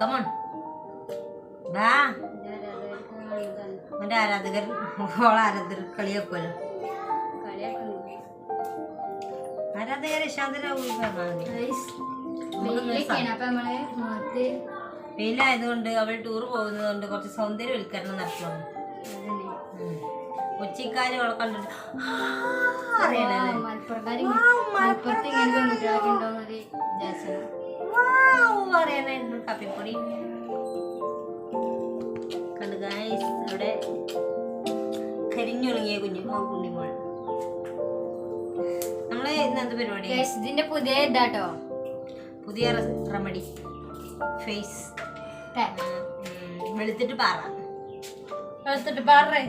Come on ബാ അവന്റെ ആരാധകർ ഓള ആരാധകർ കളിയാക്കുമല്ലോ മുഖത്ത് വെയിലായതുകൊണ്ട് അവൾ ടൂർ പോകുന്നത് കൊണ്ട് കുറച്ച് സൗന്ദര്യവൽക്കരണം നടത്തണം. കൊച്ചിക്കാരും അവളെ കണ്ടിട്ട് ആ, മലപ്പുറക്കാര് മലപ്പുറത്ത് ഇങ്ങനെ പെൺകുട്ടികളൊക്കെ ഉണ്ടോന്നൊരു വിചാരിച്ചത്. പറയാനായിരുന്നു കാപ്പിപ്പൊടി കണ്ടു ഗായ്സ് അവിടെ കരിഞ്ഞൊളുങ്ങിയ കുഞ്ഞു ഓ കുഞ്ഞുമോൾ? നമ്മൾ ഇന്നത്തെ പരിപാടി? ഇതിന്റെ പുതിയ ഇതാട്ടോ. പുതിയ റെമഡി ഫേസ്. വെളുത്തിട്ട് പാറ. വെളുത്തിട്ട് പാറേ.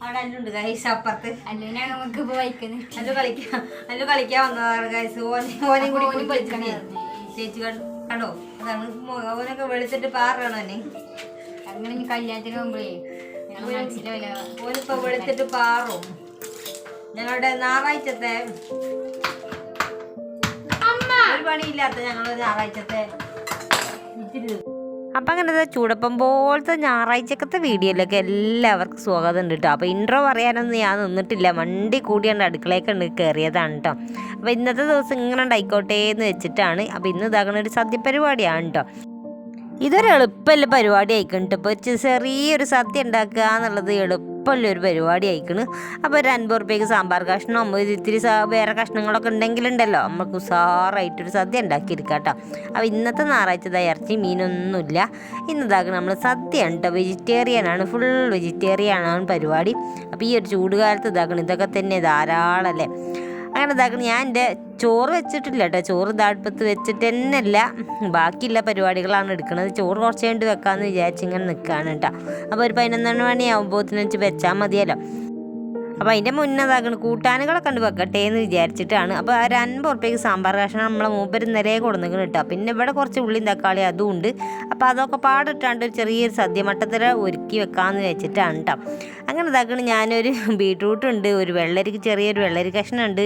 അവിടെ അല്ലുണ്ട് ഗൈസ് അപ്പുറത്ത്. അല്ലെങ്കിൽ നമുക്ക് ഇപ്പൊ വായിക്കുന്നത് അല്ലു കളിക്കാൻ അല്ലു കളിക്കാൻ വന്നതാണ് ഗൈസ് ഓനെ ഓനെയും കൂടി ചേച്ചി കണ്ടോ? അതാണ് മോ- ഓനൊക്കെ വെളുത്തിട്ട് പാറാണോ എന്നെ അങ്ങനെ കല്യാണത്തിന് ഓനിപ്പോ വെളുത്തിട്ട് പാറും. ഞങ്ങളുടെ ഞായറാഴ്ചത്തെ ഒരു പണിയില്ലാത്ത ഞങ്ങളുടെ ഞായറാഴ്ചത്തെ അപ്പം അങ്ങനെ ചൂടപ്പം പോലത്തെ ഞായറാഴ്ചക്കത്തെ വീഡിയോയിലൊക്കെ എല്ലാവർക്കും സ്വാഗതം ഉണ്ട് കേട്ടോ അപ്പോൾ ഇൻട്രോ പറയാനൊന്നും ഞാൻ നിന്നിട്ടില്ല. വണ്ടി കൂടിയാണ് അടുക്കളയൊക്കെ കയറിയതാണ് കേട്ടോ അപ്പോൾ ഇന്നത്തെ ദിവസം ഇങ്ങനെ ഉണ്ടായിക്കോട്ടെ എന്ന് വെച്ചിട്ടാണ്. അപ്പോൾ ഇന്ന് ഇതാകുന്ന ഒരു സദ്യ പരിപാടിയാണ് കേട്ടോ ഇതൊരു എളുപ്പമല്ല പരിപാടി ആയിക്കോട്ടെ ഇപ്പോൾ ചെറിയൊരു സദ്യ ഉണ്ടാക്കുക എന്നുള്ളത് എളുപ്പമല്ല ഒരു പരിപാടി ആയിക്കണ്. അപ്പോൾ ഒരു അൻപത് റുപ്യക്ക് സാമ്പാർ കഷ്ണം ഇത്തിരി വേറെ കഷ്ണങ്ങളൊക്കെ ഉണ്ടെങ്കിലുണ്ടല്ലോ. നമുക്ക് ഉസാറായിട്ടൊരു സദ്യ ഉണ്ടാക്കിയെടുക്കാം കേട്ടോ അപ്പോൾ ഇന്നത്തെ ഞായറാഴ്ച ഇറച്ചി മീനൊന്നുമില്ല. ഇന്നതാക്കണം നമ്മൾ സദ്യ കേട്ടോ വെജിറ്റേറിയൻ ആണ് ഫുൾ വെജിറ്റേറിയൻ ആണ് പരിപാടി. അപ്പോൾ ഈ ഒരു ചൂടുകാലത്ത് ഇതാക്കണം ഇതൊക്കെ തന്നെ ധാരാളമല്ലേ അങ്ങനെ ഇതാക്കണം ഞാൻ എന്റെ ചോറ് വെച്ചിട്ടില്ല കേട്ടോ. ചോറ് ഇതാടുപ്പത്ത് വെച്ചിട്ട് തന്നെയല്ല. ബാക്കിയുള്ള പരിപാടികളാണ് എടുക്കുന്നത് ചോറ് കുറച്ച് കഴിഞ്ഞിട്ട് വെക്കാമെന്ന് വിചാരിച്ച് ഇങ്ങനെ നിൽക്കുകയാണ് കേട്ടോ. അപ്പോൾ ഒരു പതിനൊന്ന് മണിയാകുമ്പോൾ വെച്ച് വെച്ചാൽ മതിയല്ലോ. അപ്പോൾ അതിന്റെ മുന്നേ ഇതാക്കണം കൂട്ടാനുകളൊക്കെ കണ്ട് വെക്കട്ടെ എന്ന് വിചാരിച്ചിട്ടാണ്. അപ്പോൾ ഒരു അൻപത് ഉറുപ്പ്യക്ക് സാമ്പാർ കഷ്ണം നമ്മളെ മൂപ്പര് നിലയെ കൊടുന്നിക്കണം കേട്ടോ. പിന്നെ ഇവിടെ കുറച്ച് ഉള്ളിയും തക്കാളി അതും ഉണ്ട്. അപ്പോൾ അതൊക്കെ പാടിട്ടാണ്ട് ഒരു ചെറിയൊരു സദ്യ മട്ടത്തിൽ ഒരുക്കി വെക്കാമെന്ന് വെച്ചിട്ടാണ് കേട്ടോ അങ്ങനെ ഇതാക്കണം ഞാനൊരു ബീട്രൂട്ട് ഉണ്ട് ഒരു വെള്ളരിക്ക് ചെറിയൊരു വെള്ളരി കഷ്ണം ഉണ്ട്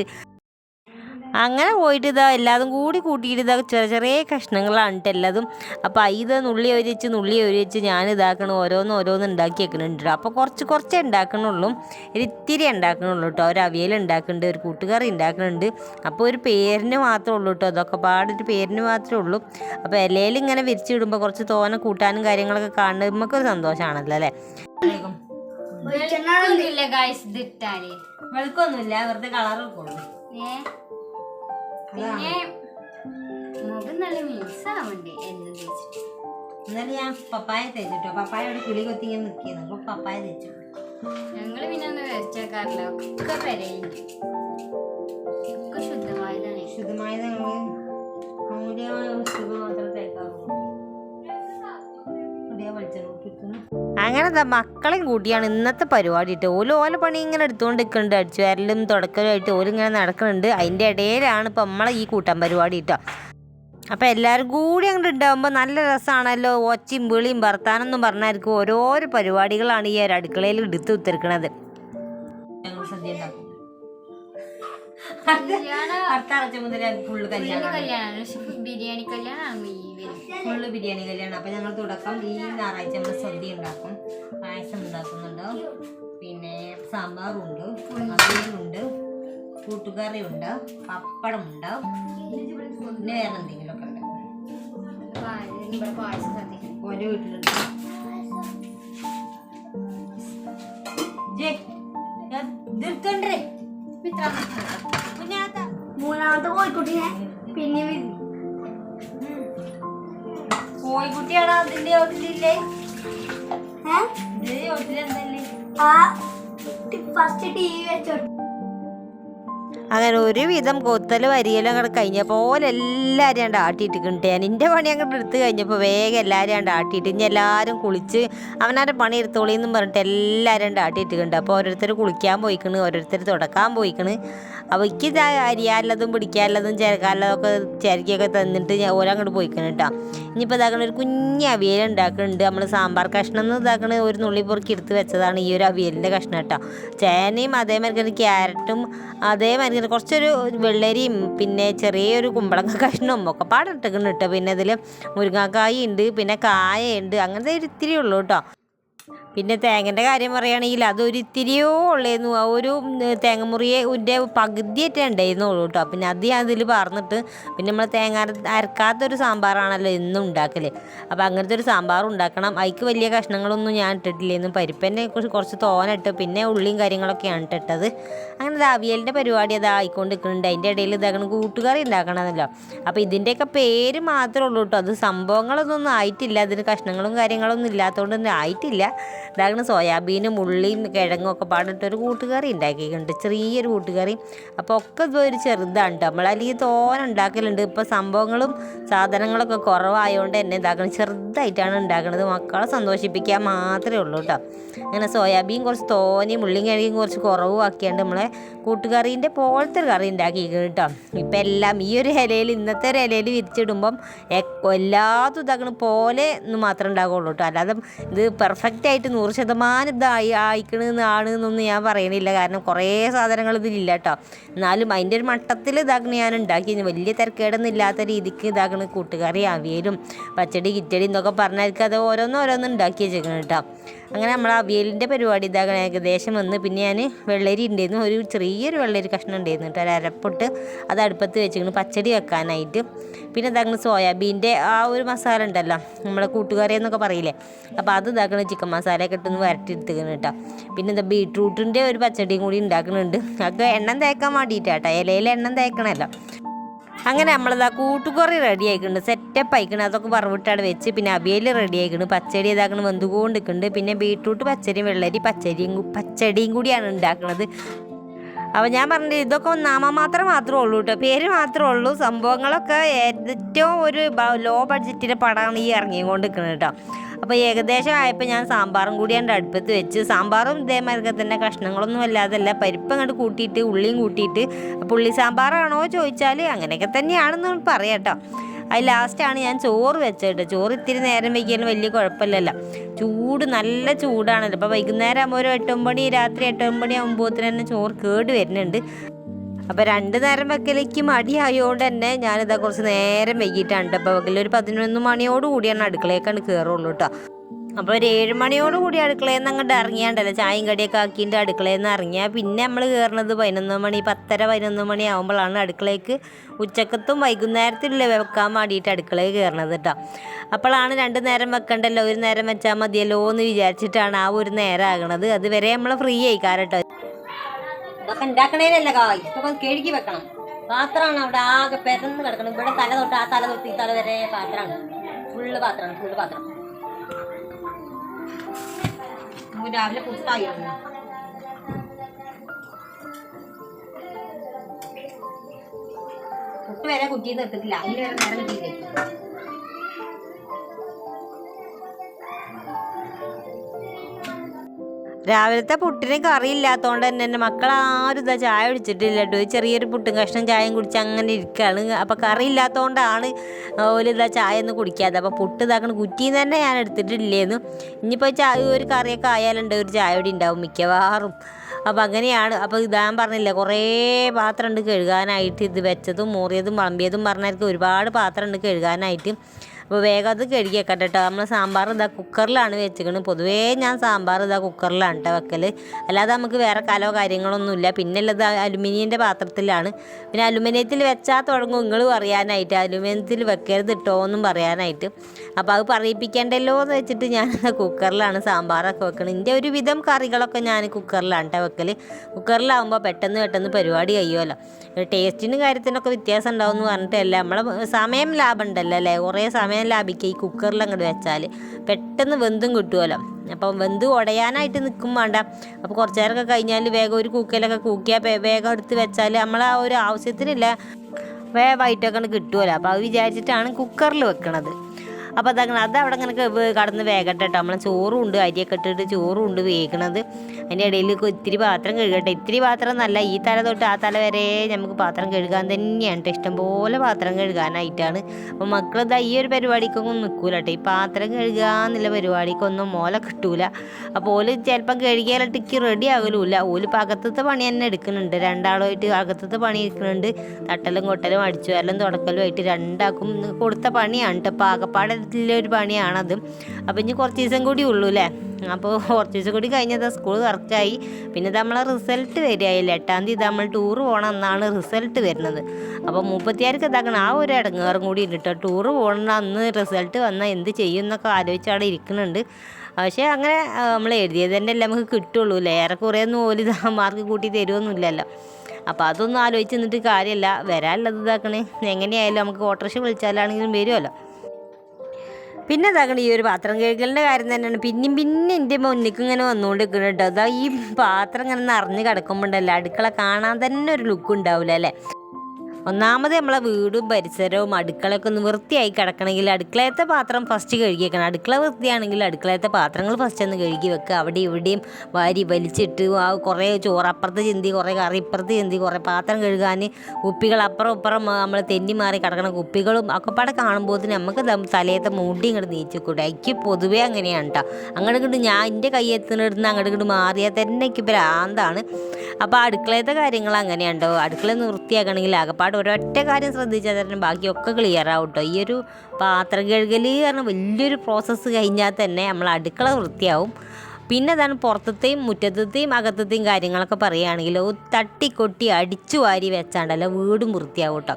അങ്ങനെ പോയിട്ട് ഇതാ എല്ലാതും കൂടി കൂട്ടിയിട്ട് ഇതാ ചെറിയ ചെറിയ കഷ്ണങ്ങളാണ് എല്ലാതും. അപ്പോൾ ഇത് നുള്ളി ഒരിച്ച് നുള്ളി ഒരിച്ച് ഞാൻ ഇതാക്കണം ഓരോന്ന് ഓരോന്ന് ഉണ്ടാക്കി വെക്കണുണ്ട് അപ്പോൾ കുറച്ച് കുറച്ചേ ഉണ്ടാക്കണുള്ളൂ. ഒരിത്തിരി ഉണ്ടാക്കണുള്ളൂ കേട്ടോ ഒരു അവിയൽ ഉണ്ടാക്കുന്നുണ്ട് ഒരു കൂട്ടുകറി ഉണ്ടാക്കുന്നുണ്ട് അപ്പോൾ ഒരു പേരിന് മാത്രമേ ഉള്ളൂ കേട്ടോ അതൊക്കെ പാടൊരു പേരിന് മാത്രമേ ഉള്ളൂ. അപ്പോൾ ഇലയിൽ ഇങ്ങനെ വിരിച്ചിടുമ്പോൾ കുറച്ച് തോന കൂട്ടാനും കാര്യങ്ങളൊക്കെ കാണുന്നത് നമുക്കൊരു സന്തോഷമാണല്ലോ അല്ലേ? വെളുക്കൊന്നുമില്ല വെറുതെ കളറൊക്കെ ഉള്ളൂ ഏ? പിന്നെ മുഖം നല്ല മിക്സാവണ്ടേ എന്ന് തേച്ചിട്ട്. ഇന്നലെ ഞാൻ പപ്പായ തേച്ചിട്ടോ. പപ്പായ അവിടെ കിളി കൊത്തി ഞാൻ നിക്കുന്നു അപ്പൊ പപ്പായ തേച്ചു ഞങ്ങൾ പിന്നെ ഒന്ന് വേസ്റ്റാക്കാറില്ല ഒക്കെ പെരയുണ്ട് ഒക്കെ ശുദ്ധമായതാണ്. ശുദ്ധമായത് ഞങ്ങൾ അമൂല്യമായ വസ്തുക്കൾ മാത്രമേ തേക്കാറുള്ളൂ. അങ്ങനെ മക്കളെയും കൂട്ടിയാണ് ഇന്നത്തെ പരിപാടി ഇട്ട് ഓൽ ഓല പണി ഇങ്ങനെ എടുത്തുകൊണ്ട് നിൽക്കുന്നുണ്ട് അടിച്ചു വരലും തുടക്കലുമായിട്ട് ഓലിങ്ങനെ നടക്കുന്നുണ്ട് അതിന്റെ ഇടയിലാണ് ഇപ്പം നമ്മളെ ഈ കൂട്ടാൻ പരിപാടി ഇട്ടോ അപ്പോൾ എല്ലാവരും കൂടി അങ്ങോട്ട് ഉണ്ടാകുമ്പോൾ നല്ല രസമാണല്ലോ ഒച്ചയും വിളിയും വർത്താനൊന്നും പറഞ്ഞായിരിക്കും ഓരോരോ പരിപാടികളാണ് ഈ ഒരു അടുക്കളയിൽ എടുത്ത് ഉത്തരിക്കണത് മുതൽ ഫുള്ള് കല്യാണം ബിരിയാണി കല്യാണം ഫുള്ള് ബിരിയാണി കല്യാണം. അപ്പൊ ഞങ്ങൾ തുടക്കം ഈ ഞായറാഴ്ച നമ്മൾ സദ്യ ഉണ്ടാക്കും. പായസം ഉണ്ടാക്കുന്നുണ്ട്. പിന്നെ സാമ്പാറുണ്ട്. ഉണ്ട് അച്ചീ ഉണ്ട്. പിന്നെ വേറെ എന്തെങ്കിലുമൊക്കെ ഉണ്ട് ഓരോ വീട്ടിലുണ്ട് മൂന്നാമത്തെ കോഴിക്കുട്ടിനെ പിന്നെ കോഴിക്കുട്ടിയാണോ അതിന്റെ ചോട്ടിലില്ലേ ഫസ്റ്റ് ടി വി വെച്ചോ അങ്ങനെ ഒരുവിധം കൊത്തലും അരിയലും അങ്ങോട്ട് കഴിഞ്ഞപ്പോൾ എല്ലാവരും ഞാൻ ആട്ടിയിട്ട് ഞാൻ എന്റെ പണി അങ്ങോട്ട് എടുത്ത് കഴിഞ്ഞപ്പോൾ വേഗം എല്ലാവരും ഞാൻ ആട്ടിയിട്ട് ഇനി എല്ലാവരും കുളിച്ച് അവനാരുടെ പണി എടുത്തോളി എന്നും പറഞ്ഞിട്ട് എല്ലാവരും ആട്ടിയിട്ട് കിട്ടും അപ്പോൾ ഓരോരുത്തർ കുളിക്കാൻ പോയിക്കണ് ഓരോരുത്തർ തുടക്കാൻ പോയിക്കണ്. അപ്പോൾ എനിക്ക് അരിയാനുള്ളതും പിടിക്കാനുള്ളതും ചേർക്കാനുള്ളതൊക്കെ ചേർക്കിയൊക്കെ തന്നിട്ട് ഞാൻ ഓരങ്ങോട്ട് പോയിക്കണം കേട്ടോ ഇനിയിപ്പോൾ ഇതാക്കണ ഒരു കുഞ്ഞ് അവിയൽ ഉണ്ടാക്കുന്നുണ്ട് നമ്മൾ സാമ്പാർ കഷ്ണം എന്ന് ഇതാക്കണ ഒരു നുള്ളി പൊറുക്കി എടുത്ത് വെച്ചതാണ് ഈ ഒരു അവിയലിന്റെ കഷ്ണം കേട്ടോ ചേനയും അതേമാതിരി ക്യാരറ്റും അതേമാതിരി കുറച്ചൊരു വെള്ളരിയും പിന്നെ ചെറിയൊരു കുമ്പളങ്ങ കഷ്ണവും ഒക്കെ പാടിട്ടിട്ടുണ്ട് കേട്ടോ പിന്നെ അതിൽ മുരിങ്ങാക്കായി ഉണ്ട് പിന്നെ കായ ഉണ്ട് അങ്ങനത്തെ ഒരു ഇത്തിരി ഉള്ളൂ കേട്ടോ പിന്നെ തേങ്ങന്റെ കാര്യം പറയുകയാണെങ്കിൽ അതൊരു ഇത്തിരിയോ ഉള്ളായിരുന്നു. ആ ഒരു ഉം, തേങ്ങമുറിയെ ഉന്റെ പകുതിയായിട്ടേ ഉണ്ടായിരുന്നുള്ളൂ കേട്ടോ. പിന്നെ അത് ഞാൻ ഇതിൽ പറഞ്ഞിട്ട് പിന്നെ നമ്മൾ തേങ്ങ അരക്കാത്തൊരു സാമ്പാറാണല്ലോ എന്നും ഉണ്ടാക്കൽ അപ്പോൾ അങ്ങനത്തെ ഒരു സാമ്പാർ ഉണ്ടാക്കണം. അതിക്ക് വലിയ കഷ്ണങ്ങളൊന്നും ഞാൻ ഇട്ടിട്ടില്ലായിരുന്നു. പരിപ്പന്നെ കുറച്ച് കുറച്ച് തോനിട്ട് പിന്നെ ഉള്ളിയും കാര്യങ്ങളൊക്കെയാണ് ഇട്ടിട്ടത്. അങ്ങനെ ഇത് അവിയലിന്റെ പരിപാടി അത് ആയിക്കൊണ്ട് നിൽക്കുന്നുണ്ട് അതിന്റെ ഇടയിൽ ഇതാക്കണം കൂട്ടുകറി ഉണ്ടാക്കണമെന്നല്ലോ അപ്പോൾ ഇതിന്റെയൊക്കെ പേര് മാത്രമേ ഉള്ളൂ കേട്ടോ. അത് സംഭവങ്ങളൊന്നും ആയിട്ടില്ല. അതിന് കഷ്ണങ്ങളും കാര്യങ്ങളൊന്നും ഇല്ലാത്തതുകൊണ്ടൊന്നും ആയിട്ടില്ല. ഇതാകണ സോയാബീനും ഉള്ളിയും കിഴങ്ങും ഒക്കെ പാടിട്ട് ഒരു കൂട്ടുകറി ഉണ്ടാക്കിയിട്ടുണ്ട്. ചെറിയൊരു കൂട്ടുകറി. അപ്പോൾ ഒക്കെ ഒരു ചെറുതാണ് കേട്ടോ നമ്മളല്ലെങ്കിൽ തോന ഉണ്ടാക്കലുണ്ട്. ഇപ്പോൾ സംഭവങ്ങളും സാധനങ്ങളൊക്കെ കുറവായതുകൊണ്ട് തന്നെ ഇതാക്കണം. ചെറുതായിട്ടാണ് ഉണ്ടാക്കുന്നത് മക്കളെ സന്തോഷിപ്പിക്കാൻ മാത്രമേ ഉള്ളൂ കേട്ടോ അങ്ങനെ സോയാബീൻ കുറച്ച് തോനെയും ഉള്ളിയും കിഴങ്ങും കുറച്ച് കുറവും ആക്കിയാണ്ട് നമ്മളെ കൂട്ടുകറീന്റെ പോലത്തെ ഒരു കറി ഉണ്ടാക്കിയിരിക്കുന്നത് കേട്ടോ ഇപ്പം എല്ലാം ഈ ഒരു ഇലയിൽ ഇന്നത്തെ ഒരു ഇലയിൽ വിരിച്ചിടുമ്പം എല്ലാതും ഇതാക്കണ പോലെ എന്ന് മാത്രമേ ഉണ്ടാകുള്ളൂ കേട്ടോ അല്ലാതെ ഇത് പെർഫെക്റ്റ് ആയിട്ട് നൂറ് ശതമാനം ഇതായി ആയിക്കണെന്നാണ് എന്നൊന്നും ഞാൻ പറയണില്ല. കാരണം കുറേ സാധനങ്ങൾ ഇതിലില്ല കേട്ടോ എന്നാലും അതിന്റെ ഒരു മട്ടത്തിൽ ഇതാക്കണ ഞാൻ ഉണ്ടാക്കി. വലിയ തിരക്കേടൊന്നും ഇല്ലാത്ത രീതിക്ക് ഇതാക്കണ കൂട്ടുകറി അവിയലും പച്ചടി കിറ്റടി എന്നൊക്കെ പറഞ്ഞായിരിക്കും അത് ഓരോന്നോരോന്ന് ഓരോന്നും ഉണ്ടാക്കി വെച്ചേക്കണം കേട്ടോ. അങ്ങനെ നമ്മൾ അവിയലിന്റെ പരിപാടി ഇതാകണം. ഏകദേശം വന്ന് പിന്നെ ഞാൻ വെള്ളരി ഉണ്ടായിരുന്നു ഒരു ചെറിയൊരു വെള്ളരി കഷ്ണം ഉണ്ടായിരുന്നു കേട്ടോ. അരപ്പൊട്ട് അത് അടുപ്പത്ത് വെച്ചിരിക്കുന്നു. പച്ചടി വെക്കാനായിട്ട്. പിന്നെ ഇതാക്കണം സോയാബീന്റെ ആ ഒരു മസാല ഉണ്ടല്ലോ നമ്മളെ കൂട്ടുകറി എന്നൊക്കെ പറയില്ലേ. അപ്പോൾ അത് ഇതാക്കണം. ചിക്കൻ മസാലയൊക്കെ ഇട്ടൊന്ന് വരട്ടിയെടുത്തിക്കണം കേട്ടോ. പിന്നെ എന്താ ബീട്രൂട്ടിന്റെ ഒരു പച്ചടിയും കൂടി ഉണ്ടാക്കുന്നുണ്ട് അതൊക്കെ എണ്ണം തേക്കാൻ വേണ്ടിയിട്ടാട്ടോ ഇലയിൽ എണ്ണം തേക്കണമല്ലോ അങ്ങനെ നമ്മളിതാ കൂട്ടുകറി റെഡി ആയിക്കുന്നുണ്ട് സെറ്റപ്പ് ആയിക്കണം. അതൊക്കെ വറവിട്ടാണ് വെച്ച് പിന്നെ അവിയൽ റെഡി ആയിക്കണം. പച്ചടി ഇതാക്കണം വെന്തുകൊണ്ട് നിൽക്കുന്നുണ്ട് പിന്നെ ബീട്രൂട്ട് പച്ചരിയും വെള്ളരി പച്ചടിയും പച്ചടിയും കൂടിയാണ് ഉണ്ടാക്കുന്നത് അപ്പോൾ ഞാൻ പറഞ്ഞത് ഇതൊക്കെ നാമമാത്രം മാത്രമേ ഉള്ളൂ കേട്ടോ പേര് മാത്രമേ ഉള്ളൂ. സംഭവങ്ങളൊക്കെ ഏറ്റവും ഒരു ലോ ബഡ്ജറ്റിന്റെ പടമാണ് ഈ ഇറങ്ങിക്കൊണ്ട് നിൽക്കുന്നത് കേട്ടോ അപ്പോൾ ഏകദേശം ആയപ്പോൾ ഞാൻ സാമ്പാറും കൂടി എന്റെ അടുപ്പത്ത് വെച്ച്. സാമ്പാറും ഇതേമാതിരി തന്നെ കഷ്ണങ്ങളൊന്നും അല്ലാതല്ല പരിപ്പ് അങ്ങോട്ട് കൂട്ടിയിട്ട് ഉള്ളിയും കൂട്ടിയിട്ട്. പുള്ളി സാമ്പാറാണോ ചോദിച്ചാൽ അങ്ങനെയൊക്കെ തന്നെയാണെന്ന് പറയാം കേട്ടോ അത് ലാസ്റ്റാണ് ഞാൻ ചോറ് വെച്ചിട്ട് ചോറ് ഇത്തിരി നേരം വയ്ക്കാനും വലിയ കുഴപ്പമില്ലല്ലോ. ചൂട് നല്ല ചൂടാണല്ലോ. അപ്പോൾ വൈകുന്നേരം ആകുമ്പോൾ ഒരു എട്ടൊമ്പണി രാത്രി എട്ടൊമ്പണി ആകുമ്പോൾ തന്നെ ചോറ് കേട് വരുന്നുണ്ട്. അപ്പോൾ രണ്ട് നേരം വെക്കലേക്ക് മടിയായതുകൊണ്ട് തന്നെ ഞാനിതാ കുറച്ച് നേരം വൈകിട്ടാണ് അപ്പോൾ വെക്കൽ ഒരു പതിനൊന്ന് മണിയോട് കൂടിയാണ് അടുക്കളയൊക്കെ കയറുള്ളൂ കേട്ടോ. അപ്പോൾ ഒരു ഏഴ് മണിയോട് കൂടി അടുക്കളയിൽ നിന്ന് അങ്ങോട്ട് ഇറങ്ങിയാണ്ടല്ലോ ചായയും കടിയൊക്കെ ആക്കിയിട്ട് അടുക്കളയിൽ നിന്ന് ഇറങ്ങിയാൽ പിന്നെ നമ്മൾ കയറുന്നത് പതിനൊന്ന് മണി പത്തര പതിനൊന്ന് മണി ആകുമ്പോഴാണ് അടുക്കളയ്ക്ക് ഉച്ചക്കത്തും വൈകുന്നേരത്തിലുള്ള വെക്കാൻ വേണ്ടിയിട്ട് അടുക്കളയിൽ കയറണത് കേട്ടോ. അപ്പോഴാണ് രണ്ട് നേരം വെക്കണ്ടല്ലോ ഒരു നേരം വെച്ചാൽ മതിയല്ലോ എന്ന് വിചാരിച്ചിട്ടാണ് ആ ഒരു നേരം ആകണത്. അതുവരെ നമ്മൾ ഫ്രീ ആയിക്കാരം കേട്ടോ ഉണ്ടാക്കണേനല്ല കായ് ഇതൊക്കെ കഴുകി വെക്കണം. പാത്രമാണ് അവിടെ ആകെ പെരന്ന് കിടക്കണം ഇവിടെ തല തൊട്ട് ആ തല തൊട്ട് ഈ തല വരെ പാത്രമാണ്. ഫുള്ള് പാത്രമാണ് ഫുള്ള് പാത്രം. രാവിലെ പുസ്തായി പുട്ട് വരെ കുറ്റിയിൽ എടുത്തിട്ടില്ല. അതിന് വരെ നേരം കിട്ടിയില്ലേ രാവിലത്തെ പുട്ടിന് കറി ഇല്ലാത്തതുകൊണ്ട് തന്നെ എന്റെ മക്കൾ ആരും ഇതാ ചായ കുടിച്ചിട്ടില്ല കേട്ടോ. ചെറിയൊരു പുട്ടും കഷ്ണം ചായയും കുടിച്ച് അങ്ങനെ ഇരിക്കുകയാണ് അപ്പോൾ കറി ഇല്ലാത്തതുകൊണ്ടാണ് ഓൽ ഇതാ ചായ ഒന്നും കുടിക്കാതെ. അപ്പോൾ പുട്ട് ഇതാക്കണ കുറ്റിയിൽ തന്നെ ഞാൻ എടുത്തിട്ടില്ലേന്നു. ഇനിയിപ്പോൾ ചായ ഒരു കറിയൊക്കെ ആയാലുണ്ട് ഒരു ചായ കൂടി ഉണ്ടാവും മിക്കവാറും. അപ്പോൾ അങ്ങനെയാണ്. അപ്പോൾ ഇതാൻ പറഞ്ഞില്ല കുറേ പാത്രം ഉണ്ട് കഴുകാനായിട്ട് ഇത് വെച്ചതും മൂറിയതും വളമ്പിയതും പറഞ്ഞായിരിക്കും ഒരുപാട് പാത്രം ഉണ്ട് കഴുകാനായിട്ട്. അപ്പോൾ വേഗം അത് കഴുകി വെക്കട്ടെ കേട്ടോ നമ്മൾ സാമ്പാർ ഇതാ കുക്കറിലാണ് വെച്ചിരിക്കുന്നത് പൊതുവേ ഞാൻ സാമ്പാർ ഇതാ കുക്കറിലാണ് കേട്ടോ വെക്കൽ അല്ലാതെ നമുക്ക് വേറെ കലോ കാര്യങ്ങളൊന്നുമില്ല പിന്നെ ഉള്ളത് അലുമിനിയന്റെ പാത്രത്തിലാണ്. പിന്നെ അലുമിനിയത്തിൽ വെച്ചാൽ തുടങ്ങും. നിങ്ങൾ പറയാനായിട്ട് അലുമിനിയത്തിൽ വെക്കരുത് ഇട്ടോ എന്നും പറയാനായിട്ട്. അപ്പോൾ അത് പറയിപ്പിക്കേണ്ടല്ലോ എന്ന് വെച്ചിട്ട് ഞാൻ കുക്കറിലാണ് സാമ്പാറൊക്കെ വെക്കണത്. എന്റെ ഒരു വിധം കറികളൊക്കെ ഞാൻ കുക്കറിലാണ് കേട്ടോ വെക്കൽ കുക്കറിലാവുമ്പോൾ പെട്ടെന്ന് പെട്ടെന്ന് പരിപാടി കഴിയുമല്ലോ. ടേസ്റ്റിനും കാര്യത്തിനൊക്കെ വ്യത്യാസം ഉണ്ടാവും എന്ന് പറഞ്ഞിട്ടല്ല. നമ്മളെ സമയം ലാഭം ഉണ്ടല്ലോ അല്ലേ? കുറേ സമയം ലാഭിക്കുക. ഈ കുക്കറിൽ അങ്ങോട്ട് വെച്ചാൽ പെട്ടെന്ന് വെന്തും കിട്ടുമല്ലോ അപ്പം വെന്ത് ഉടയാനായിട്ട് നിൽക്കും വേണ്ട. അപ്പോൾ കുറച്ച് നേരമൊക്കെ കഴിഞ്ഞാൽ വേഗം ഒരു കൂക്കയിലൊക്കെ കൂക്കിയാൽ വേഗം എടുത്ത് വെച്ചാൽ നമ്മൾ ആ ഒരു ആവശ്യത്തിനില്ല. വേവായിട്ടൊക്കെ കിട്ടുമല്ലോ അപ്പോൾ അത് വിചാരിച്ചിട്ടാണ് കുക്കറിൽ വെക്കണത്. അപ്പോൾ അതങ്ങനെ അത് അവിടെ അങ്ങനെ കടന്ന് വേഗട്ടെ കേട്ടോ നമ്മളെ ചോറും ഉണ്ട് അരിയൊക്കെ ഇട്ടിട്ട് ചോറും ഉണ്ട് വേഗണത് അതിന്റെ ഇടയിൽ ഇത്തിരി പാത്രം കഴുകട്ടെ. ഇത്തിരി പാത്രം എന്നല്ല ഈ തല തൊട്ട് ആ തല വരെ നമുക്ക് പാത്രം കഴുകാൻ തന്നെയാണ് ഇഷ്ടം പോലെ പാത്രം കഴുകാനായിട്ടാണ്. അപ്പോൾ മക്കളിതാ ഈ ഒരു പരിപാടിക്കൊന്നും നിൽക്കൂല കേട്ടോ ഈ പാത്രം കഴുകുക എന്നുള്ള പരിപാടിക്കൊന്നും മോല കിട്ടൂല. അപ്പോൾ ഓൽ ചിലപ്പം കഴുകിയാലിട്ടിക്ക് റെഡി ആകലൂല ഓൽ ഇപ്പം അകത്തത്തെ പണി തന്നെ എടുക്കുന്നുണ്ട്. രണ്ടാളുമായിട്ട് അകത്തത്തെ പണി എടുക്കുന്നുണ്ട്. തട്ടലും കൊട്ടലും അടിച്ചു വരലും തുടക്കലും ആയിട്ട് രണ്ടാക്കും കൊടുത്ത പണിയാണ് കേട്ടോ പാകപ്പാടുള്ള ഒരു പണിയാണത്. അപ്പം ഇനി കുറച്ച് ദിവസം കൂടി ഉള്ളൂ അല്ലേ അപ്പോൾ കുറച്ച് ദിവസം കൂടി കഴിഞ്ഞത് സ്കൂൾ വർക്കായി പിന്നെ നമ്മളെ റിസൾട്ട് വരികയില്ല എട്ടാം തീയതി നമ്മൾ ടൂർ പോകണം എന്നാണ് റിസൾട്ട് വരുന്നത്. അപ്പോൾ മുപ്പത്തിയാർക്ക് ഇതാക്കണം. ആ ഒരു ഇടങ്ങേറും കൂടി ഉണ്ട് കേട്ടോ ടൂർ പോകണം അന്ന് റിസൾട്ട് വന്നാൽ എന്ത് ചെയ്യും എന്നൊക്കെ ആലോചിച്ചാണ് ഇരിക്കുന്നുണ്ട്. പക്ഷേ അങ്ങനെ നമ്മൾ എഴുതിയത് തന്നെ നമുക്ക് കിട്ടുള്ളൂ അല്ലേ ഏറെക്കുറെ ഒന്നും ഓൽ മാർക്ക് കൂട്ടി തരുമൊന്നുമില്ലല്ലോ അപ്പോൾ അതൊന്നും ആലോചിച്ച് നിന്നിട്ട് കാര്യമില്ല. വരാനുള്ളത് ഇതാക്കണേ. എങ്ങനെയായാലും നമുക്ക് ഓട്ടോറിക്ഷ വിളിച്ചാലാണെങ്കിലും വരുമല്ലോ. പിന്നെ ഇതാക്കണം ഈ ഒരു പാത്രം കഴുകലിന്റെ കാര്യം തന്നെയാണ്. പിന്നെയും പിന്നെ എന്റെ മുന്നിക്ക് ഇങ്ങനെ വന്നുകൊണ്ട് നിൽക്കണം കേട്ടോ അതാ ഈ പാത്രം ഇങ്ങനെ നിറഞ്ഞ് കിടക്കുമ്പോണ്ടല്ലോ അടുക്കള കാണാൻ തന്നെ ഒരു ലുക്ക് ഉണ്ടാവില്ല അല്ലേ? ഒന്നാമത് നമ്മളെ വീടും പരിസരവും അടുക്കളയൊക്കെ ഒന്ന് വൃത്തിയായി കിടക്കണമെങ്കിൽ അടുക്കളയത്തെ പാത്രം ഫസ്റ്റ് കഴുകിയേക്കണം. അടുക്കള വൃത്തിയാണെങ്കിൽ അടുക്കളയത്തെ പാത്രങ്ങൾ ഫസ്റ്റ് ഒന്ന് കഴുകി വെക്കുക. അവിടെ ഇവിടെയും വാരി വലിച്ചിട്ട് ആ കുറേ ചോറ് അപ്പുറത്ത് ചിന്തി കുറേ കറി ഇപ്പുറത്ത് ചിന്തി കുറേ പാത്രം കഴുകാൻ കുപ്പികൾ അപ്പുറം ഇപ്പുറം നമ്മൾ തെന്നി മാറി കിടക്കണ കുപ്പികളും ഒക്കെ പാടെ കാണുമ്പോൾ നമുക്ക് തലയത്തെ മുടി ഇങ്ങോട്ട് നീച്ചു കൂടെ. എനിക്ക് പൊതുവേ അങ്ങനെയാണ് കേട്ടോ അങ്ങോട്ട് ഇങ്ങോട്ട് ഞാൻ എന്റെ കയ്യെത്തുന്നിടത്ത് അങ്ങോട്ട് ഇങ്ങോട്ട് മാറിയാൽ തന്നെ എനിക്ക് ഭ്രാന്താണ്. അപ്പോൾ അടുക്കളയത്തെ കാര്യങ്ങൾ അങ്ങനെയുണ്ടോ അടുക്കള വൃത്തിയാക്കണമെങ്കിൽ ആകപ്പാട് ഒരൊറ്റ കാര്യം ശ്രദ്ധിച്ചാൽ തന്നെ ബാക്കിയൊക്കെ ക്ലിയർ ആവും കേട്ടോ ഈ ഒരു പാത്രം കഴുകൽ കാരണം വലിയൊരു പ്രോസസ്സ് കഴിഞ്ഞാൽ തന്നെ നമ്മൾ അടുക്കള വൃത്തിയാവും. പിന്നെ അതാണ് പുറത്തത്തെയും മുറ്റത്തത്തെയും അകത്തത്തെയും കാര്യങ്ങളൊക്കെ പറയുകയാണെങ്കിൽ തട്ടിക്കൊട്ടി അടിച്ചു വാരി വെച്ചാണ്ടല്ല വീടും വൃത്തിയാവും കേട്ടോ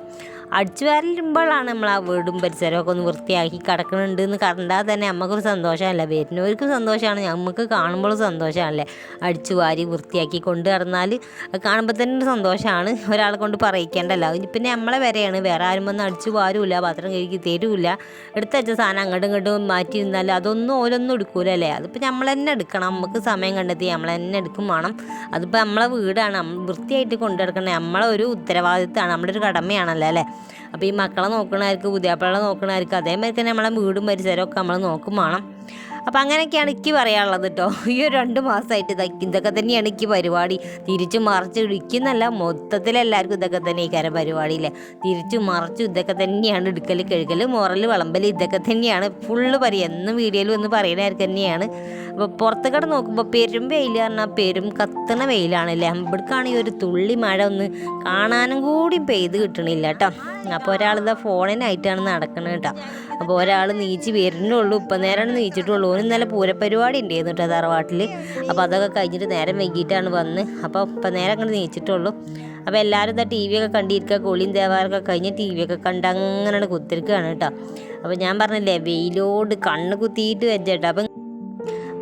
അടിച്ചു വരലുമ്പോഴാണ് നമ്മൾ ആ വീടും പരിസരമൊക്കെ ഒന്ന് വൃത്തിയാക്കി കിടക്കുന്നുണ്ട് എന്ന് കണ്ടാൽ തന്നെ നമുക്കൊരു സന്തോഷമല്ല? വരുന്നവർക്കും സന്തോഷമാണ്. നമുക്ക് കാണുമ്പോഴും സന്തോഷമാണല്ലേ? അടിച്ചു വാരി വൃത്തിയാക്കി കൊണ്ട് നടന്നാൽ കാണുമ്പോൾ തന്നെ ഒരു സന്തോഷമാണ്. ഒരാളെ കൊണ്ട് പറയിക്കേണ്ടല്ലോ. പിന്നെ നമ്മളെ വരെയാണ്. വേറെ ആരും വന്ന് അടിച്ചു വാരൂല പാത്രം കഴുകി തരൂല. എടുത്തച്ച സാധനം അങ്ങോട്ടും ഇങ്ങോട്ടും മാറ്റി നിന്നാലും അതൊന്നും ഓരോന്നും എടുക്കൂല അല്ലേ അതിപ്പോൾ നമ്മൾ തന്നെ എടുക്കണം. നമുക്ക് സമയം കണ്ടെത്തി നമ്മൾ തന്നെ എടുക്കും വേണം. അതിപ്പോൾ നമ്മളെ വീടാണ്. വൃത്തിയായിട്ട് കൊണ്ടു നടക്കണേ. നമ്മളെ ഒരു ഉത്തരവാദിത്തമാണ് നമ്മുടെ ഒരു കടമയാണല്ലോ അല്ലേ? അപ്പോൾ ഈ മക്കളെ നോക്കണമായിരിക്കും പുതിയാപ്പിളെ നോക്കണമായിരിക്കും. അതേമാതിരി തന്നെ നമ്മളെ വീടും പരിസരമൊക്കെ നമ്മൾ നോക്കും വേണം. അപ്പോൾ അങ്ങനെയൊക്കെയാണ് എനിക്ക് പറയാനുള്ളത് കേട്ടോ ഈ ഒരു രണ്ട് മാസമായിട്ട് ഇതൊക്കെ ഇതൊക്കെ തന്നെയാണ് എനിക്ക് പരിപാടി. തിരിച്ചു മറിച്ച് ഇടിക്കുന്നല്ല മൊത്തത്തിൽ എല്ലാവർക്കും ഇതൊക്കെ തന്നെ ഈ കര പരിപാടിയിൽ തിരിച്ചു മറിച്ചു ഇതൊക്കെ തന്നെയാണ് എടുക്കൽ കഴുകൽ മുറൽ വിളമ്പൽ ഇതൊക്കെ തന്നെയാണ്. ഫുള്ള് പറയും. എന്നും വീഡിയോയിൽ വന്ന് പറയുന്നവർക്ക് തന്നെയാണ്. അപ്പോൾ പുറത്ത് നോക്കുമ്പോൾ പെരും വെയിൽ പറഞ്ഞാൽ പെരും കത്തണ വെയിലാണല്ലേ ഇവിടേക്കാണ് ഈ ഒരു തുള്ളി മഴ ഒന്ന് കാണാനും കൂടി പെയ്ത് കിട്ടണില്ല കേട്ടോ അപ്പോൾ ഒരാളിതാ ഫോണിനായിട്ടാണ് നടക്കണത് കേട്ടോ അപ്പോൾ ഒരാൾ നീച്ച് വരുന്നുള്ളൂ. ഇപ്പം നേരമാണ് നീച്ചിട്ടുള്ളൂ. ഓന് ഇന്നലെ പൂരപ്പരിപാടി ഉണ്ടായിരുന്നു കേട്ടോ തറവാട്ടിൽ അപ്പോൾ അതൊക്കെ കഴിഞ്ഞിട്ട് നേരം വൈകിട്ടാണ് വന്ന്. അപ്പോൾ ഇപ്പം നേരം അങ്ങോട്ട് നീച്ചിട്ടുള്ളൂ. അപ്പോൾ എല്ലാവരും ഇതാ ടി വി ഒക്കെ കണ്ടിരിക്കുക. കുളിയും ദേവാലൊക്കെ കഴിഞ്ഞ് ടി വി ഒക്കെ കണ്ട് അങ്ങനെയാണ് കുത്തിരിക്കുകയാണ് കേട്ടോ. അപ്പോൾ ഞാൻ പറഞ്ഞില്ലേ വെയിലോട് കണ്ണ് കുത്തിയിട്ട് വെച്ചേട്ടോ. അപ്പം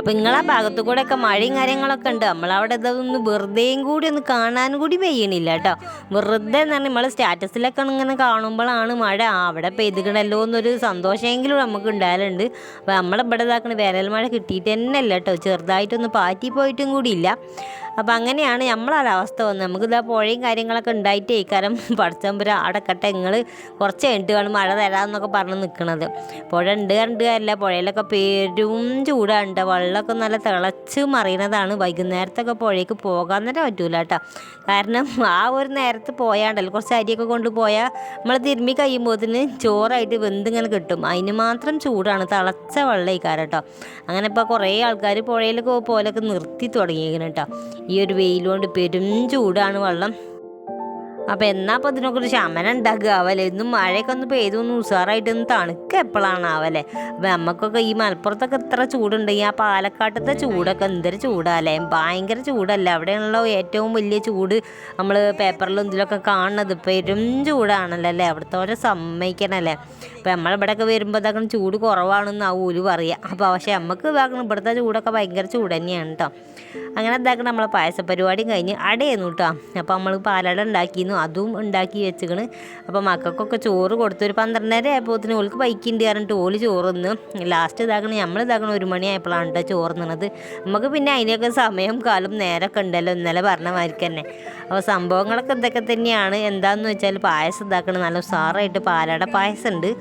അപ്പം നിങ്ങളെ ഭാഗത്തു കൂടെ ഒക്കെ മഴയും കാര്യങ്ങളൊക്കെ ഉണ്ട്. നമ്മളവിടെ ഇതൊന്ന് വെറുതെയും കൂടി ഒന്ന് കാണാൻ കൂടി പെയ്യണില്ല കേട്ടോ. വെറുതെ എന്ന് പറഞ്ഞാൽ നമ്മൾ സ്റ്റാറ്റസിലൊക്കെ ഇങ്ങനെ കാണുമ്പോഴാണ് മഴ. അവിടെ പെയ്തുകണല്ലോ എന്നൊരു സന്തോഷമെങ്കിലും നമുക്ക് ഉണ്ടായാലുണ്ട് അപ്പോൾ നമ്മളിവിടെ ഇതാക്കണ വേനൽ മഴ കിട്ടിയിട്ട് തന്നെ അല്ല കേട്ടോ. ചെറുതായിട്ടൊന്ന് പാറ്റി പോയിട്ടും കൂടി ഇല്ല അപ്പം അങ്ങനെയാണ് നമ്മളെ അവസ്ഥ വന്നത്. നമുക്കിതാ പുഴയും കാര്യങ്ങളൊക്കെ ഉണ്ടായിട്ടേ കാരണം പടച്ചമ്പുര അടക്കട്ടെ നിങ്ങൾ കുറച്ച് കഴിഞ്ഞിട്ട് വേണം മഴ തരാമെന്നൊക്കെ പറഞ്ഞ് നിൽക്കണത് പുഴ ഉണ്ട് കണ്ട് അല്ല പുഴയിലൊക്കെ പേരും ചൂടാണ് വെള്ളമൊക്കെ നല്ല തിളച്ച് മറിയണതാണ്. വൈകുന്നേരത്തൊക്കെ പുഴയ്ക്ക് പോകാൻ തന്നെ പറ്റൂല കേട്ടോ കാരണം ആ ഒരു നേരത്ത് പോയാണ്ടല്ലോ. കുറച്ച് അരിയൊക്കെ കൊണ്ടുപോയാൽ നമ്മൾ തിരുമ്പി കഴിയുമ്പോഴത്തിന് ചോറായിട്ട് വെന്തിങ്ങനെ കിട്ടും. അതിന് മാത്രം ചൂടാണ്. തിളച്ച വെള്ളം ഇക്കാരം അങ്ങനെ ഇപ്പോൾ കുറേ ആൾക്കാർ പുഴയിലൊക്കെ പോലൊക്കെ നിർത്തി തുടങ്ങിയിരിക്കണം കേട്ടോ ഈ ഒരു വെയിൽ കൊണ്ട് പെരും ചൂടാണ് വെള്ളം. അപ്പം എന്നാ അപ്പോൾ ഇതിനൊക്കെ ശമനം ഉണ്ടാക്കുക? ആവല്ലേ ഇന്നും മഴയൊക്കെ ഒന്ന് പെയ്തൊന്നും ഉഷാറായിട്ടൊന്ന് തണുക്ക് എപ്പോഴാണ് ആവല്ലേ അപ്പം നമുക്കൊക്കെ ഈ മലപ്പുറത്തൊക്കെ ഇത്ര ചൂടുണ്ടെങ്കിൽ ആ പാലക്കാട്ടത്തെ ചൂടൊക്കെ എന്തൊരു ചൂടാല്ലേ ഭയങ്കര ചൂടല്ല? അവിടെയാണല്ലോ ഏറ്റവും വലിയ ചൂട് നമ്മൾ പേപ്പറിലും ഇതിലൊക്കെ കാണുന്നത്. പെരും ചൂടാണല്ലോ അല്ലേ? അവിടുത്തെ ഓരോ സമ്മതിക്കണല്ലേ? അപ്പം നമ്മളിവിടെയൊക്കെ വരുമ്പോൾ അതൊക്കെ ചൂട് കുറവാണെന്ന് ആവൂൽ പറയുക അപ്പോൾ പക്ഷേ നമുക്ക് ഇവിടുത്തെ ചൂടൊക്കെ ഭയങ്കര ചൂട് തന്നെയാണ് കേട്ടോ അങ്ങനെ ഇതാക്കണം നമ്മളെ പായസ പരിപാടിയും കഴിഞ്ഞ് അടയായിരുന്നു കേട്ടോ. അപ്പോൾ നമ്മൾ പാലട ഉണ്ടാക്കിയിരുന്നു അതും ഉണ്ടാക്കി വെച്ചിക്കണ് അപ്പോൾ മക്കൾക്കൊക്കെ ചോറ് കൊടുത്തു ഒരു പന്ത്രണ്ടര ആയപ്പോത്തിന് ഓൾക്ക് ബൈക്കുണ്ട് പറഞ്ഞിട്ട് ഓൽ ചോറ് ലാസ്റ്റ് ഇതാക്കണം നമ്മൾ ഇതാക്കണം ഒരു മണി ആയപ്പോഴാണ് കേട്ടോ ചോറ് നമുക്ക് പിന്നെ അതിനൊക്കെ സമയം കാലം നേരമൊക്കെ ഉണ്ടല്ലോ ഇന്നലെ പറഞ്ഞ മാതിരി തന്നെ. അപ്പോൾ സംഭവങ്ങളൊക്കെ ഇതൊക്കെ തന്നെയാണ്. എന്താണെന്ന് വെച്ചാൽ പായസം ഇതാക്കണം നല്ല ഉസാറായിട്ട് പാലട പായസം ഉണ്ട്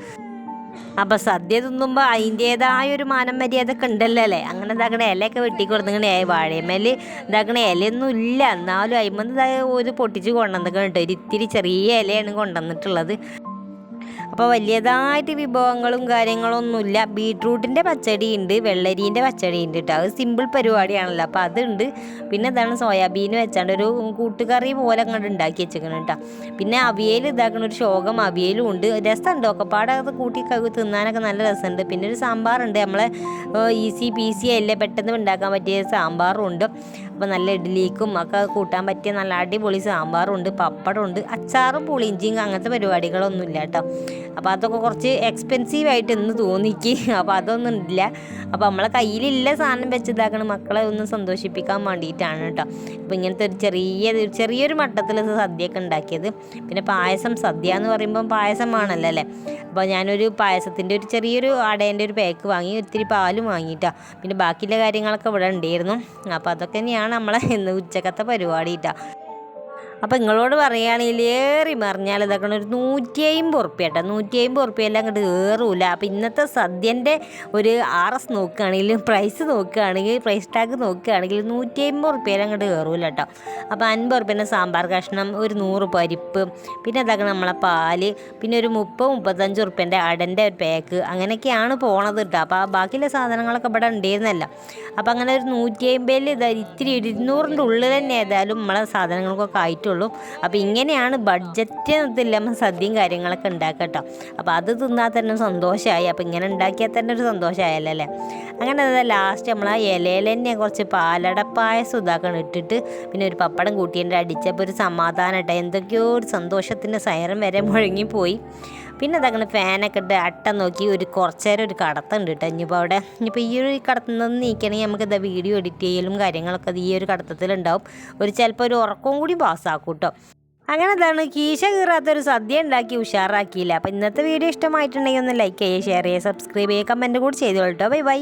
അപ്പോൾ സദ്യ തിന്നുമ്പോൾ അതിന്റേതായ ഒരു മാനം മര്യാദക്കെ ഉണ്ടല്ലോ അല്ലേ? അങ്ങനെ ഇതാക്കണ ഇലയൊക്കെ വെട്ടി ആയി വാഴയമേൽ ഇതാക്കണ ഇലയൊന്നും ഇല്ല. എന്നാലും അയിമന്ന് ഒരു പൊട്ടിച്ച് കൊണ്ടുവന്നിട്ടുണ്ട് ഒരു ഇത്തിരി ചെറിയ ഇലയാണ് കൊണ്ടുവന്നിട്ടുള്ളത്. അപ്പോൾ വലിയതായിട്ട് വിഭവങ്ങളും കാര്യങ്ങളൊന്നുമില്ല. ബീട്രൂട്ടിന്റെ പച്ചടി ഉണ്ട് വെള്ളരീന്റെ പച്ചടി ഉണ്ട് കേട്ടോ അത് സിമ്പിൾ പരിപാടിയാണല്ലോ. അപ്പോൾ അതുണ്ട്. പിന്നെ ഇതാണ് സോയാബീൻ വെച്ചാണ്ട് ഒരു കൂട്ടുകറി പോലെ അങ്ങോട്ട് ഉണ്ടാക്കി വെച്ചേക്കണം കേട്ടോ പിന്നെ അവിയൽ ഇതാക്കണ ഒരു ശോകം അവിയലും ഉണ്ട്. രസമുണ്ട്. ഒക്കെപ്പാടെ പാടെ അത് കൂട്ടി ക- തിന്നാനൊക്കെ നല്ല രസമുണ്ട്. പിന്നെ ഒരു സാമ്പാറുണ്ട്. നമ്മളെ ഈസി പീസി അല്ലേ പെട്ടെന്ന് ഉണ്ടാക്കാൻ പറ്റിയ സാമ്പാറും ഉണ്ട്. അപ്പോൾ നല്ല ഇഡ്ഡലിക്കും ഒക്കെ കൂട്ടാൻ പറ്റിയ നല്ല അടിപൊളി സാമ്പാറും ഉണ്ട്. പപ്പടം ഉണ്ട്. അച്ചാറും പുളിഞ്ചിയും അങ്ങനത്തെ പരിപാടികളൊന്നുമില്ല കേട്ടോ അപ്പോൾ അതൊക്കെ കുറച്ച് എക്സ്പെൻസീവ് ആയിട്ട് ഇന്ന് തോന്നിക്ക്. അപ്പോൾ അതൊന്നും ഇല്ല. അപ്പോൾ നമ്മളെ കയ്യിലില്ല സാധനം വെച്ചിതാക്കണം. മക്കളെ ഒന്ന് സന്തോഷിപ്പിക്കാൻ വേണ്ടിയിട്ടാണ് കേട്ടോ. അപ്പോൾ ഇങ്ങനത്തെ ഒരു ചെറിയ ചെറിയൊരു മട്ടത്തിൽ സദ്യയൊക്കെ ഉണ്ടാക്കിയത്. പിന്നെ പായസം സദ്യ എന്ന് പറയുമ്പം പായസമാണല്ലോ അല്ലേ? അപ്പോൾ ഞാനൊരു പായസത്തിന്റെ ഒരു ചെറിയൊരു അടേന്റെ ഒരു പാക്ക് വാങ്ങി ഒത്തിരി പാലും വാങ്ങിയിട്ടാ. പിന്നെ ബാക്കിയുള്ള കാര്യങ്ങളൊക്കെ ഇവിടെ ഉണ്ടായിരുന്നു. അപ്പോൾ അതൊക്കെ തന്നെയാണ് നമ്മളെ ഇന്ന് ഉച്ചക്കത്തെ പരിപാടി അപ്പോൾ നിങ്ങളോട് പറയുകയാണെങ്കിൽ ഏറി മറിഞ്ഞാൽ ഇതൊക്കെ ഒരു നൂറ്റി അമ്പത് ഉറുപ്പ്യ കേട്ടോ. നൂറ്റി അമ്പത് ഉറുപ്പ്യെല്ലാം അങ്ങോട്ട് കയറൂല അപ്പോൾ ഇന്നത്തെ സദ്യന്റെ ഒരു ആർ എസ് നോക്കുകയാണെങ്കിൽ പ്രൈസ് നോക്കുകയാണെങ്കിൽ പ്രൈസ് ടാഗ് നോക്കുകയാണെങ്കിൽ നൂറ്റി അമ്പത് ഉറുപ്പ്യെല്ലാം അങ്ങോട്ട് കയറൂല കേട്ടോ. അപ്പോൾ അൻപത് ഉറുപ്പ്യന്റെ സാമ്പാർ കഷ്ണം ഒരു നൂറ് പരിപ്പ് പിന്നെ അതൊക്കെ നമ്മളെ പാൽ പിന്നെ ഒരു മുപ്പത് മുപ്പത്തഞ്ച് ഉറുപ്പ്യന്റെ അടന്റെ ഒരു പാക്ക് അങ്ങനെയൊക്കെയാണ് പോണത് കേട്ടോ. അപ്പോൾ ആ ബാക്കിയുള്ള സാധനങ്ങളൊക്കെ ഇവിടെ ഉണ്ടായിരുന്നല്ല. അപ്പോൾ അങ്ങനെ ഒരു നൂറ്റി അമ്പതിൽ ഇത് ഇത്തിരി ഇരുന്നൂറിന്റെ ഉള്ളിൽ തന്നെ ഏതായാലും നമ്മളെ സാധനങ്ങൾക്കൊക്കെ ആയിട്ടുള്ളൂ അപ്പോൾ ഇങ്ങനെയാണ് ബഡ്ജറ്റ് ഇതില്ലാமல் സദ്യയും കാര്യങ്ങളൊക്കെ ഉണ്ടാക്കട്ടോ അപ്പോൾ അത് തിന്നാൽ തന്നെ സന്തോഷമായി. അപ്പോൾ ഇങ്ങനെ ഉണ്ടാക്കിയാൽ തന്നെ ഒരു സന്തോഷമായല്ലോ അല്ലേ? അങ്ങനെ ലാസ്റ്റ് നമ്മൾ ആ ഇലയിൽ തന്നെ കുറച്ച് പാലട പായസം ഇതാക്കണം. ഇട്ടിട്ട് പിന്നെ ഒരു പപ്പടം കൂട്ടിയതിന്റെ അടിച്ചപ്പോൾ ഒരു സമാധാനം എന്തൊക്കെയോ ഒരു സന്തോഷത്തിന്റെ സൈറം വരെ മുഴങ്ങിപ്പോയി. പിന്നെ അതങ്ങനെ ഫാനൊക്കെ ഇട്ട് അട്ട നോക്കി ഒരു കുറച്ച് നേരം ഒരു കടത്തുണ്ട് കേട്ടോ. ഇനിയിപ്പോൾ അവിടെ ഇനിയിപ്പോൾ ഈ ഒരു കടത്തിൽ നിന്ന് നീക്കണമെങ്കിൽ നമുക്ക് ഇതാ വീഡിയോ എഡിറ്റ് ചെയ്യലും കാര്യങ്ങളൊക്കെ ഈ ഒരു കടത്തത്തിലുണ്ടാവും. ഒരു ചിലപ്പോൾ ഒരു ഉറക്കവും കൂടി പാസ്സാക്കും കേട്ടോ. അങ്ങനെ എന്താണ് കീശ കീറാത്തൊരു സദ്യ ഉണ്ടാക്കി ഉഷാറാക്കിയില്ല. അപ്പോൾ ഇന്നത്തെ വീഡിയോ ഇഷ്ടമായിട്ടുണ്ടെങ്കിൽ ഒന്ന് ലൈക്ക് ചെയ്യുക ഷെയർ ചെയ്യുക സബ്സ്ക്രൈബ് ചെയ്യുക കമന്റ് കൂടി ചെയ്തോളൂ കേട്ടോ. Bye bye